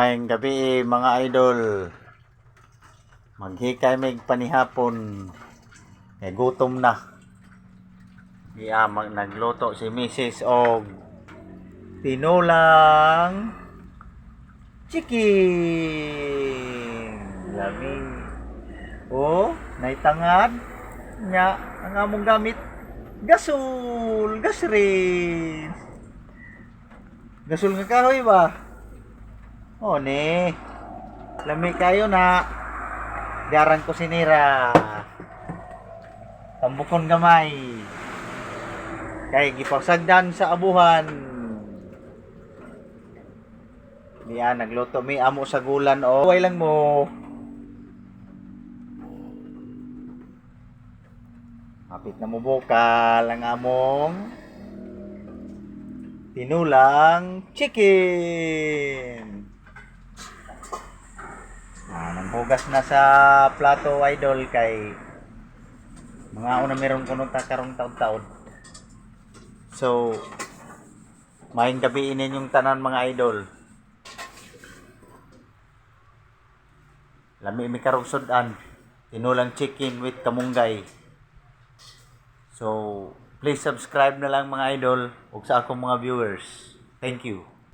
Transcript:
Ngayong gabi mga idol. Maghikay may panihapon. May gutom na. Iya mag nagluto si Mrs. og tinulang chicken. Laming. Oh, naitangad nya ang among gamit gasol, gasrin. Gasol nga kahoy ba? Oh, ni. Lami kayo na. Garang ko sinira. Tambukon gamay. Kay gipagsagdan sa abuhan. Niya nagluto mi amo sa gulan o. Way lang mo. Kapit na mo bukal ang among tinulang chicken. Nanghugas na sa plato idol kay mga una meron kuno ta karong taon-taon. So, maing gabi inin yung tanan mga idol. Lami mi karong sudan. Tinulang chicken with kamunggay. So, please subscribe na lang mga idol ug sa akong mga viewers. Thank you.